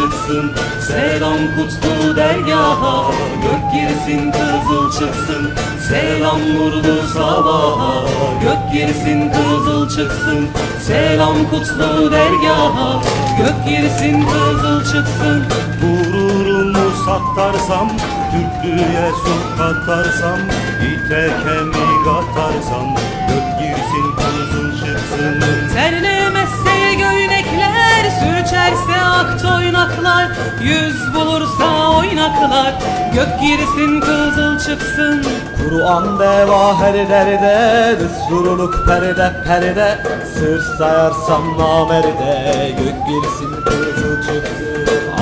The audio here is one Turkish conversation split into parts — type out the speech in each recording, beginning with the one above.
çıksın Selam kutlu dergaha. Gök girsin kızıl çıksın Selam nurlu sabaha. Gök girsin kızıl çıksın Selam kutlu dergaha. Gök girsin kızıl çıksın. Gururumu satarsam Türklüğe su katarsam İte kemik atarsam toynaklar Yüz bulursa oynaklar, gök girsin kızıl çıksın. Kur'an deva her derde Desturluk perde perde. Sır sayarsam namerde Gök girsin kızıl çıksın.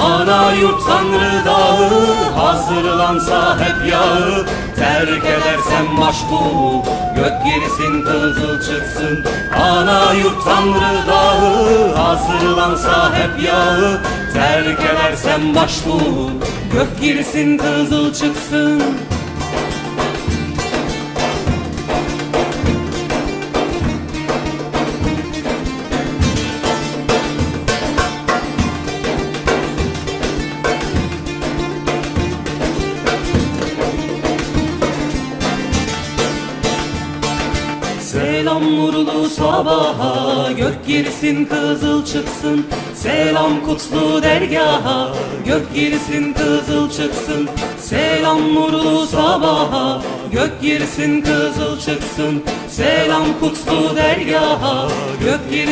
Ana yurt tanrı dağı, hazırlansa hep yağı Terk edersem başbuğu, gök girsin kızıl çıksın. Ana yurt tanrı dağı, hazırlansa hep yağı. Terk edersem başbuğu, gök girsin kızıl çıksın Selam nurlu sabaha Gök girsin kızıl çıksın. Selam kutlu dergaha Gök girsin kızıl çıksın. Selam nurlu sabaha Gök girsin kızıl çıksın. Selam kutlu dergaha Gök girsin